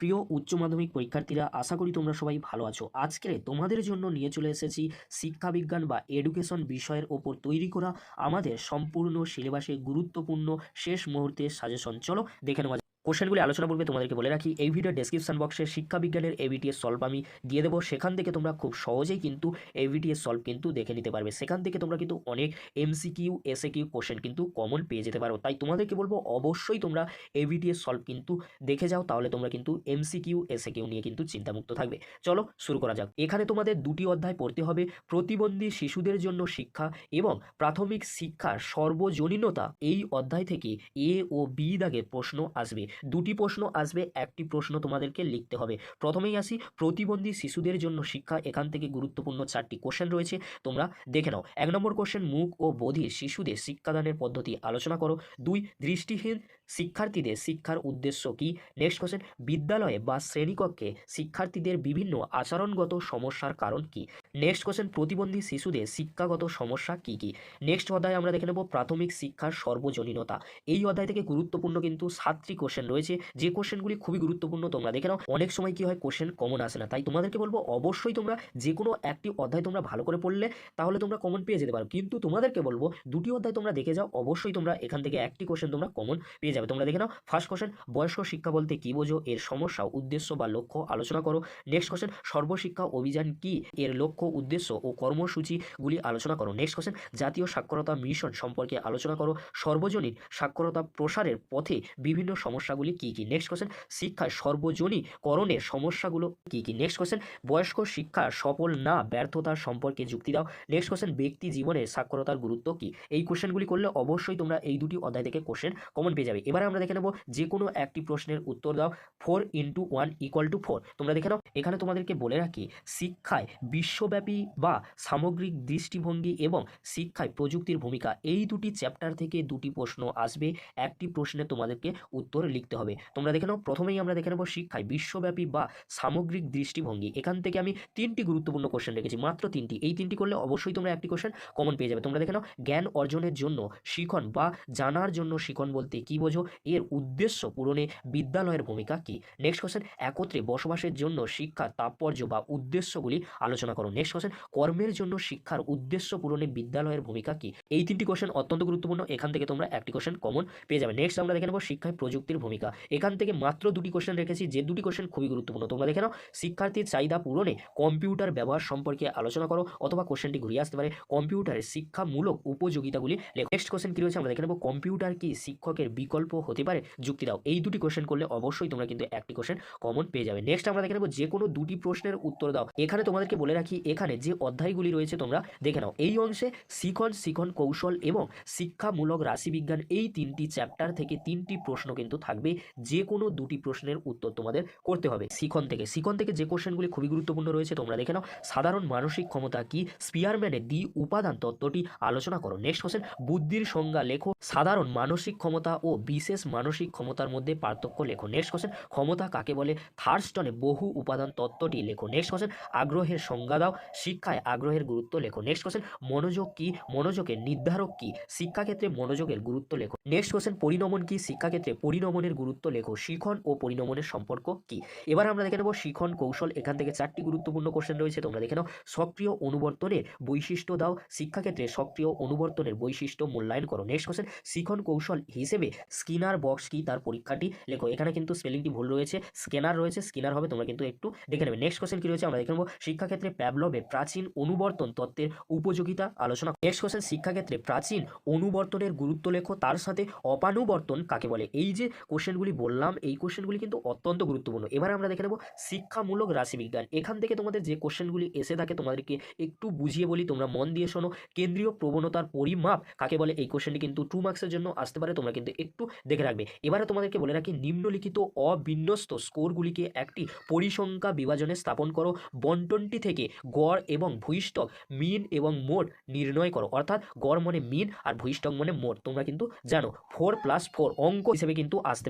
প্রিয় উচ্চ মাধ্যমিক পরীক্ষার্থীরা, আশা করি তোমরা সবাই ভালো আছো আজকে তোমাদের জন্য নিয়ে চলে এসেছি শিক্ষা বিজ্ঞান বা এডুকেশন বিষয়ের ওপর তৈরি করা আমাদের সম্পূর্ণ সিলেবাসে গুরুত্বপূর্ণ শেষ মুহূর্তের সাজেশন চলো দেখে নেওয়া। কোশ্চেনগুলি আলোচনা করবে তোমাদেরকে বলে রাখি, এই ভিডিও ডেসক্রিপশন বক্সে শিক্ষাবিজ্ঞানের এবিটিএস সলভ আমি দিয়ে দেবো। সেখান থেকে তোমরা খুব সহজেই কিন্তু এবিটিএস সলভ কিন্তু দেখে নিতে পারবে। সেখান থেকে তোমরা কিন্তু অনেক MCQ S A Q question কিন্তু কমন পেয়ে যেতে পারো। তাই তোমাদেরকে বলব, অবশ্যই তোমরা এবিটিএস সলভ কিন্তু দেখে যাও, তাহলে তোমরা কিন্তু এমসিকিউ এসএ কিউ নিয়ে কিন্তু চিন্তামুক্ত থাকবে। চলো শুরু করা যাক। এখানে তোমাদের দুটি অধ্যায় পড়তে হবে, প্রতিবন্ধী শিশুদের জন্য শিক্ষা এবং প্রাথমিক শিক্ষার সর্বজনীনতা। এই অধ্যায় থেকে এ ও বি দাগের প্রশ্ন আসবে। দুটি প্রশ্ন আসবে, একটি প্রশ্ন তোমাদেরকে লিখতে হবে। প্রথমেই আসি, প্রতিবন্ধী শিশুদের জন্য শিক্ষা, এখান থেকে গুরুত্বপূর্ণ চারটি কোশ্চেন রয়েছে, তোমরা দেখে নাও। এক নম্বর কোশ্চেন মুখ ও বধির শিশুদের শিক্ষাদানের পদ্ধতি আলোচনা করো। দুই, দৃষ্টিহীন শিক্ষার্থীদের শিক্ষার উদ্দেশ্য কি? নেক্সট কোশ্চেন বিদ্যালয়ে বা শ্রেণীকক্ষে শিক্ষার্থীদের বিভিন্ন আচরণগত সমস্যার কারণ কি? নেক্সট কোশ্চেন প্রতিবন্ধী শিশুদের শিক্ষাগত সমস্যা কি কি? নেক্সট অধ্যায়ে আমরা দেখে নেব প্রাথমিক শিক্ষার সর্বজনীনতা। এই অধ্যায় থেকে গুরুত্বপূর্ণ কিন্তু সাতটি কোশ্চেন রয়েছে। যে কোশ্চেনগুলি খুবই গুরুত্বপূর্ণ তোমরা দেখে নাও। অনেক সময় কি হয় কোশ্চেন কমন আসে না। তাই তোমাদেরকে বলব, অবশ্যই তোমরা যে কোনো একটি অধ্যায় তোমরা ভালো করে পড়লে, তাহলে তোমরা কমন পেয়ে যেতে পারো। কিন্তু তোমাদেরকে বলব, দুটি অধ্যায় তোমরা দেখে যাও, অবশ্যই তোমরা এখান থেকে একটি কোশ্চেন তোমরা কমন পেয়ে যাবে। তোমরা দেখে নাও ফার্স্ট কোশ্চেন বয়স্ক শিক্ষা বলতে কি বোঝো? এর সমস্যা, উদ্দেশ্য বা লক্ষ্য আলোচনা করো। নেক্সট কোশ্চেন সর্বশিক্ষা অভিযান কি? এর লক্ষ্য, উদ্দেশ্য ও কর্মসূচিগুলি আলোচনা করো। নেক্সট কোশ্চেন জাতীয় সাক্ষরতা মিশন সম্পর্কে আলোচনা করো। সর্বজনীন সাক্ষরতা প্রসারের পথে বিভিন্ন সমস্যাগুলি কি কি? নেক্সট কোশ্চেন শিক্ষায় সর্বজনীকরণের সমস্যাগুলো কি কি? নেক্সট কোশ্চেন বয়স্ক শিক্ষা সফল না ব্যর্থতার সম্পর্কে যুক্তি দাও। নেক্সট কোশ্চেন ব্যক্তি জীবনে সাক্ষরতার গুরুত্ব কি? এই কোশ্চেনগুলি করলে অবশ্যই তোমরা এই দুটি অধ্যায় থেকে কোশ্চেন কমন পেয়ে যাবে। এবারে আমরা দেখে নেব যে কোনো একটি প্রশ্নের উত্তর দাও। Four into one equal to four তোমরা দেখে নাও, এখানে তোমাদেরকে বলে রাখি, শিক্ষায় বিশ্বব্যাপী বা সামগ্রিক দৃষ্টিভঙ্গি এবং শিক্ষায় প্রযুক্তির ভূমিকা, এই দুটি চ্যাপ্টার থেকে দুটি প্রশ্ন আসবে। একটি প্রশ্নে তোমাদেরকে উত্তর লিখতে হবে। তোমরা দেখে নাও, প্রথমেই আমরা দেখে নেব শিক্ষায় বিশ্বব্যাপী বা সামগ্রিক দৃষ্টিভঙ্গি। এখান থেকে আমি তিনটি গুরুত্বপূর্ণ কোশ্চেন রেখেছি, মাত্র তিনটি। এই তিনটি করলে অবশ্যই তোমরা একটি কোশ্চেন কমন পেয়ে যাবে। তোমরা দেখে নাও, জ্ঞান অর্জনের জন্য শিখন বা জানার জন্য শিখন বলতে কি বোঝো? এর উদ্দেশ্য পূরণে বিদ্যালয়ের ভূমিকা কি? নেক্সট কোশ্চেন একত্রে বসবাসের জন্য শিক্ষার তাৎপর্য বা উদ্দেশ্যগুলি আলোচনা করো। নেক্সট কোশ্চেন কর্মের জন্য শিক্ষার উদ্দেশ্য পূরণে বিদ্যালয়ের ভূমিকা কি? এই তিনটি কোশ্চেন অত্যন্ত গুরুত্বপূর্ণ। এখান থেকে তোমরা একটি কোশ্চেন কমন পেয়ে যাবে। নেক্সট আমরা দেখে নেব শিক্ষায় প্রযুক্তির এখান থেকে মাত্র দুটি কোশ্চেন রেখেছি, যে দুটি কোশ্চেন খুবই গুরুত্বপূর্ণ। তোমরা দেখে নাও, শিক্ষার্থীর চাহিদা পূরণে কম্পিউটার ব্যবহার সম্পর্কে আলোচনা করো, অথবা কোশ্চেনটি ঘুরিয়ে আসতে পারে। কম্পিউটারের শিক্ষামূলক উপযোগিতাগুলি নেক্সট কোশ্চেন কি রয়েছে আমরা দেখে নেব কম্পিউটার কি শিক্ষকের বিকল্প হতে পারে? যুক্তি দাও। এই দুটি কোশ্চেন করলে অবশ্যই তোমরা কিন্তু একটি কোশ্চেন কমন পেয়ে যাবে। নেক্সট আমরা দেখে নেব, যে কোনো দুটি প্রশ্নের উত্তর দাও। এখানে তোমাদেরকে বলে রাখি, এখানে যে অধ্যায়গুলি রয়েছে তোমরা দেখে নাও। এই অংশে শিখন শিখন কৌশল এবং শিক্ষামূলক রাশিবিজ্ঞান, এই তিনটি চ্যাপ্টার থেকে তিনটি প্রশ্ন কিন্তু থাকবে। যে কোনো দুটি প্রশ্নের উত্তর তোমাদের করতে হবে। শিখন থেকে শিখন থেকে যে কোশ্চেনগুলি খুবই গুরুত্বপূর্ণ রয়েছে, তোমরা দেখে নাও। সাধারণ মানসিক ক্ষমতা কি? স্পিয়ারম্যানের দ্বি উপাদান তত্ত্বটি আলোচনা করো। নেক্সট কোশ্চেন বুদ্ধির সংজ্ঞা লেখো। সাধারণ মানসিক ক্ষমতা ও বিশেষ মানসিক ক্ষমতার মধ্যে পার্থক্য লেখো। নেক্সট কোশ্চেন ক্ষমতা কাকে বলে? থার্স্টনে বহু উপাদান তত্ত্বটি লেখো। নেক্সট কোশ্চেন আগ্রহের সংজ্ঞা দাও। শিক্ষায় আগ্রহের গুরুত্ব লেখো। নেক্সট কোশ্চেন মনোযোগ কি? মনোযোগের নির্ধারক কি? শিক্ষাক্ষেত্রে মনোযোগের গুরুত্ব লেখো। নেক্সট কোশ্চেন পরিণমন কি? শিক্ষাক্ষেত্রে পরিণমনের গুরুত্ব লেখো, শিখন ও পরিণমনের সম্পর্ক কি? এবার আমরা দেখে নেব শিখন কৌশল, এখান থেকে চারটি গুরুত্বপূর্ণ কোশ্চেন রয়েছে, তোমরা দেখে নাও। সক্রিয় অনুবর্তনের বৈশিষ্ট্য দাও, শিক্ষাক্ষেত্রে সক্রিয় অনুবর্তনের বৈশিষ্ট্য মূল্যায়ন করো। নেক্সট কোশ্চেন শিখন কৌশল হিসেবে স্কিনার বক্স কি, তার পরীক্ষাটি লেখো। এখানে কিন্তু স্পেলিংটি ভুল রয়েছে স্ক্যানার রয়েছে স্কিনার হবে, তোমরা কিন্তু একটু দেখে নেবে। নেক্সট কোশ্চেন কি রয়েছে, আমরা দেখে নেব। শিক্ষাক্ষেত্রে প্যাবলবে প্রাচীন অনুবর্তন তত্ত্বের উপযোগিতা আলোচনা। নেক্সট কোশ্চেন শিক্ষাক্ষেত্রে প্রাচীন অনুবর্তনের গুরুত্ব লেখো, তার সাথে অপানুবর্তন কাকে বলে? এই যে কোশ্চেনগুলি বললাম, এই কোশ্চেনগুলি কিন্তু অত্যন্ত গুরুত্বপূর্ণ। এবার আমরা দেখে নেব শিক্ষামূলক রাশিবিজ্ঞান। এখান থেকে তোমাদের যে কোশ্চেনগুলি এসে থাকে, তোমাদেরকে একটু বুঝিয়ে বলি, তোমরা মন দিয়ে শোনো। কেন্দ্রীয় প্রবণতার পরিমাপ, কাকে বলে, এই কোশ্চেনটি কিন্তু টু মার্কসের জন্য আসতে পারে, তোমরা কিন্তু একটু দেখে রাখবে। এবারে তোমাদেরকে বলে রাখি, নিম্নলিখিত অবিন্যস্ত স্কোরগুলিকে একটি পরিসংখ্যা বিভাজনে স্থাপন করো। বন্টনটি থেকে গড় এবং ভূইষ্ঠক, মিন এবং মোট নির্ণয় করো। অর্থাৎ গড় মানে মিন আর ভূইষ্ঠক মানে মোট, তোমরা কিন্তু জানো। ফোর প্লাস ফোর অঙ্ক হিসেবে কিন্তু আসতে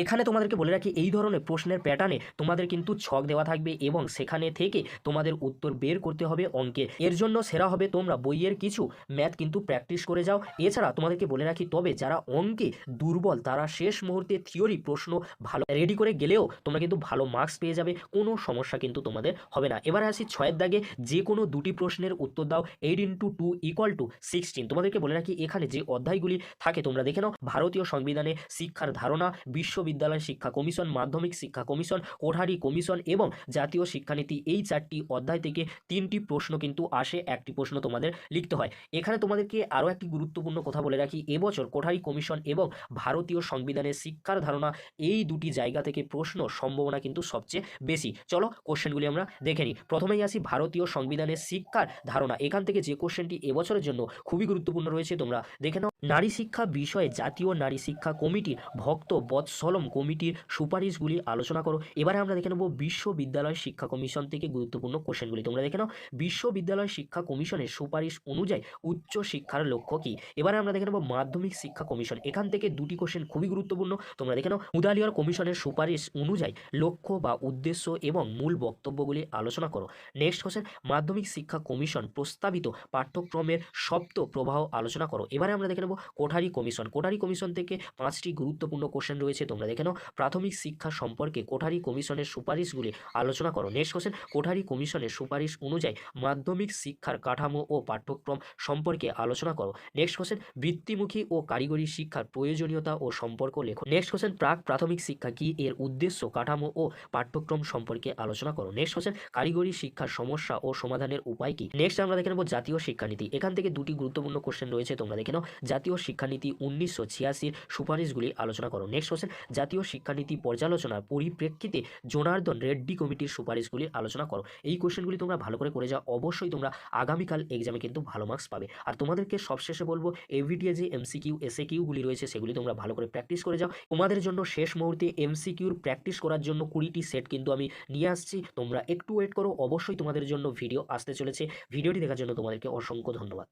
এখানে তোমাদেরকে বলে রাখি, এই ধরনের প্রশ্নের প্যাটার্নে তোমাদের কিন্তু ছক দেওয়া থাকবে এবং সেখানে থেকে তোমাদের উত্তর বের করতে হবে অঙ্কে। এর জন্য সেরা হবে তোমরা বইয়ের কিছু ম্যাথ কিন্তু প্র্যাকটিস করে যাও। এছাড়া তোমাদেরকে বলে রাখি, তবে যারা অঙ্কে দুর্বল, তারা শেষ মুহূর্তে থিওরি প্রশ্ন ভালো রেডি করে গেলেও তোমরা কিন্তু ভালো মার্কস পেয়ে যাবে, কোনো সমস্যা কিন্তু তোমাদের হবে না। এবারে আসি ছয়ের দাগে, যে কোনো দুটি প্রশ্নের উত্তর দাও eight into two equal to sixteen তোমাদেরকে বলে রাখি, এখানে যে অধ্যায়গুলি থাকে তোমরা দেখে নাও। ভারতীয় সংবিধানে শিক্ষার ধারণা বিশ্ববিদ্যালয় শিক্ষা কমিশন, মাধ্যমিক শিক্ষা কমিশন, কোঠারি কমিশন এবং জাতীয় শিক্ষানীতি এই চারটি অধ্যায় থেকে তিনটি প্রশ্ন কিন্তু আসে, একটি প্রশ্ন তোমাদের লিখতে হয়। এখানে তোমাদেরকে আরও একটি গুরুত্বপূর্ণ কথা বলে রাখি, এবছর কোঠারি কমিশন এবং ভারতীয় সংবিধানের শিক্ষার ধারণা এই দুটি জায়গা থেকে প্রশ্ন সম্ভাবনা কিন্তু সবচেয়ে বেশি। চলো কোশ্চেনগুলি আমরা দেখে নিই। প্রথমেই আসি ভারতীয় সংবিধানের শিক্ষার ধারণা। এখান থেকে যে কোশ্চেনটি এবছরের জন্য খুবই গুরুত্বপূর্ণ রয়েছে, তোমরা দেখে নাও। নারী শিক্ষা বিষয়ে জাতীয় নারী শিক্ষা কমিটির ভক্ত বৎসলম কমিটির সুপারিশগুলি আলোচনা করো। এবারে আমরা দেখে নেব বিশ্ববিদ্যালয় শিক্ষা কমিশন থেকে গুরুত্বপূর্ণ কোশ্চেনগুলি। তোমরা দেখে নাও, বিশ্ববিদ্যালয় শিক্ষা কমিশনের সুপারিশ অনুযায়ী উচ্চ শিক্ষার লক্ষ্য কী? এবারে আমরা দেখে নেব মাধ্যমিক শিক্ষা কমিশন। এখান থেকে দুটি কোশ্চেন খুবই গুরুত্বপূর্ণ। তোমরা দেখে নাও, উদালিয়ার কমিশনের সুপারিশ অনুযায়ী লক্ষ্য বা উদ্দেশ্য এবং মূল বক্তব্যগুলি আলোচনা করো। নেক্সট কোশ্চেন, মাধ্যমিক শিক্ষা কমিশন প্রস্তাবিত পাঠ্যক্রমের সপ্ত প্রবাহ আলোচনা করো। এবারে আমরা দেখে নেব কোঠারি কমিশন। কোঠারি কমিশন থেকে পাঁচটি গুরুত্বপূর্ণ কোশ্চেন রয়েছে, তোমরা দেখে নাও। প্রাথমিক শিক্ষা সম্পর্কে কোঠারি কমিশনের সুপারিশগুলি আলোচনা করো। নেক্সট কোশ্চেন কোঠারি কমিশনের সুপারিশ অনুযায়ী মাধ্যমিক শিক্ষার কাঠামো ও পাঠ্যক্রম সম্পর্কে আলোচনা করো। নেক্সট কোশ্চেন বৃত্তিমুখী ও কারিগরি শিক্ষার প্রয়োজনীয়তা ও সম্পর্ক লেখো। নেক্সট কোশ্চেন প্রাক প্রাথমিক শিক্ষা কি এর উদ্দেশ্য, কাঠামো ও পাঠ্যক্রম সম্পর্কে আলোচনা করো? নেক্সট কোশ্চেন কারিগরি শিক্ষার সমস্যা ও সমাধানের উপায় কি? নেক্সট আমরা দেখে নেব জাতীয় শিক্ষানীতি। এখান থেকে দুটি গুরুত্বপূর্ণ কোশ্চেন রয়েছে, তোমরা দেখে নাও। জাতীয় শিক্ষানীতি উনিশশো ছিয়াশির সুপারিশগুলি আলোচনা করো। নেক্সট কোশ্চেন জাতীয় শিক্ষানীতি পর্যালোচনার পরিপ্রেক্ষিতে জোনার্দন রেড্ডি কমিটির সুপারিশগুলি আলোচনা করো। এই কোশ্চেনগুলি তোমরা ভালো করে করে যাও, অবশ্যই তোমরা আগামীকাল এক্সামে কিন্তু ভালো মার্কস পাবে। আর তোমাদেরকে সবশেষে বলব এভিডিএ যে এমসিকিউ এসএ কিউগুলি রয়েছে, সেগুলি তোমরা ভালো করে প্র্যাকটিস করে যাও। তোমাদের জন্য শেষ মুহূর্তে এমসিকিউর প্র্যাকটিস করার জন্য কুড়িটি সেট কিন্তু আমি নিয়ে আসছি। তোমরা একটু ওয়েট করো, অবশ্যই তোমাদের জন্য ভিডিও আসতে চলেছে। ভিডিওটি দেখার জন্য তোমাদেরকে অসংখ্য ধন্যবাদ।